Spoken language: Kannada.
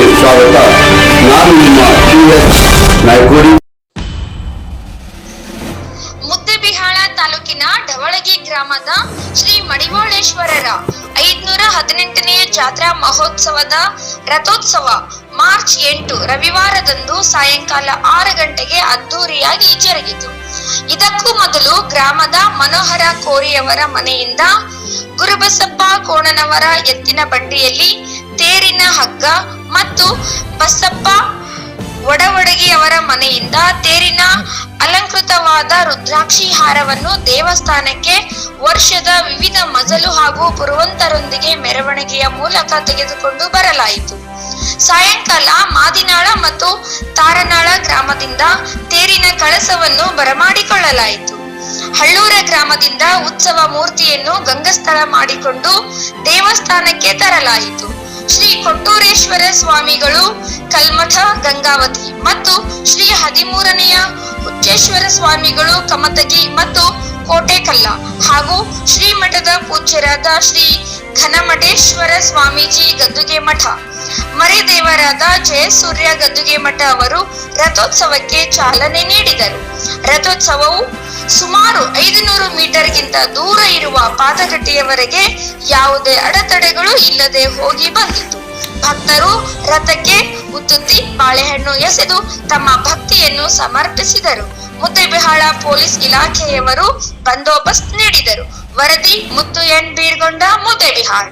ಸ್ವಾಗತ ನಾನು ನಿಮ್ಮ ಟಿಎಸ್ ನಾಯ್ಕೋಡಿ ಮುದ್ದೆಬಿಹಾಳ ತಾಲೂಕಿನ ಡವಳಗಿ ಗ್ರಾಮದ ಶ್ರೀ ಮಡಿವಾಳೇಶ್ವರರ ಐದ್ನೂರ ಹದಿನೆಂಟನೆಯ ಜಾತ್ರಾ ಮಹೋತ್ಸವದ ರಥೋತ್ಸವ ಮಾರ್ಚ್ ಎಂಟು ರವಿವಾರದಂದು ಸಾಯಂಕಾಲ ಆರು ಗಂಟೆಗೆ ಅದ್ದೂರಿಯಾಗಿ ಜರುಗಿತು. ಇದಕ್ಕೂ ಮೊದಲು ಗ್ರಾಮದ ಮನೋಹರ ಕೋರಿಯವರ ಮನೆಯಿಂದ ಗುರುಬಸಪ್ಪ ಕೋಣನವರ ಎತ್ತಿನ ಬಂಡಿಯಲ್ಲಿ ತೇರಿನ ಹಗ್ಗ ಮತ್ತು ಬಸಪ್ಪ ಒಡವಡಗಿಯವರ ಮನೆಯಿಂದ ತೇರಿನ ಅಲಂಕೃತವಾದ ರುದ್ರಾಕ್ಷಿ ಹಾರವನ್ನು ದೇವಸ್ಥಾನಕ್ಕೆ ವರ್ಷದ ವಿವಿಧ ಮಜಲು ಹಾಗೂ ಪುರವಂತರೊಂದಿಗೆ ಮೆರವಣಿಗೆಯ ಮೂಲಕ ತೆಗೆದುಕೊಂಡು ಬರಲಾಯಿತು. ಸಾಯಂಕಾಲ ಮಾದಿನಾಳ ಮತ್ತು ತಾರನಾಳ ಗ್ರಾಮದಿಂದ ತೇರಿನ ಕಳಸವನ್ನು ಬರಮಾಡಿಕೊಳ್ಳಲಾಯಿತು. ಹಳ್ಳೂರ ಗ್ರಾಮದಿಂದ ಉತ್ಸವ ಮೂರ್ತಿಯನ್ನು ಗಂಗಸ್ಥಳ ಮಾಡಿಕೊಂಡು ದೇವಸ್ಥಾನಕ್ಕೆ ತರಲಾಯಿತು. ಶ್ರೀ ಕೊಟ್ಟೂರೇಶ್ವರ ಸ್ವಾಮಿಗಳು ಕಲ್ಮಠ ಗಂಗಾವತಿ ಮತ್ತು ಶ್ರೀ ಹದಿಮೂರನೆಯ ಹುಚ್ಚೇಶ್ವರ ಸ್ವಾಮಿಗಳು ಕಮತಗಿ ಮತ್ತು ಕೋಟೆಕಲ್ಲ ಹಾಗೂ ಶ್ರೀಮಠದ ಪೂಜ್ಯರಾದ ಶ್ರೀ ಘನಮಠೇಶ್ವರ ಸ್ವಾಮೀಜಿ ಗದ್ದುಗೆ ಮಠ. ಮರಿದೇವರಾದ ಜಯಸೂರ್ಯ ಗದ್ದುಗೆ ಮಠ ಅವರು ರಥೋತ್ಸವಕ್ಕೆ ಚಾಲನೆ ನೀಡಿದರು. ರಥೋತ್ಸವವು ಸುಮಾರು ಐದುನೂರು ಮೀಟರ್ಗಿಂತ ದೂರ ಇರುವ ಪಾದಗಟ್ಟಿಯವರೆಗೆ ಯಾವುದೇ ಅಡೆತಡೆಗಳು ಇಲ್ಲದೆ ಹೋಗಿ ಬಂದಿತು. ಭಕ್ತರು ರಥಕ್ಕೆ ಉತ್ತುತ್ತಿ ಬಾಳೆಹಣ್ಣು ಎಸೆದು ತಮ್ಮ ಭಕ್ತಿಯನ್ನು ಸಮರ್ಪಿಸಿದರು. ಮುದ್ದೆಬಿಹಾಳ ಪೊಲೀಸ್ ಇಲಾಖೆಯವರು ಬಂದೋಬಸ್ತ್ ನೀಡಿದರು. ವರದಿ ಮುತ್ತು ಎನ್ ಬೀರ್ಗೊಂಡ ಮುದ್ದೆಬಿಹಾಳ್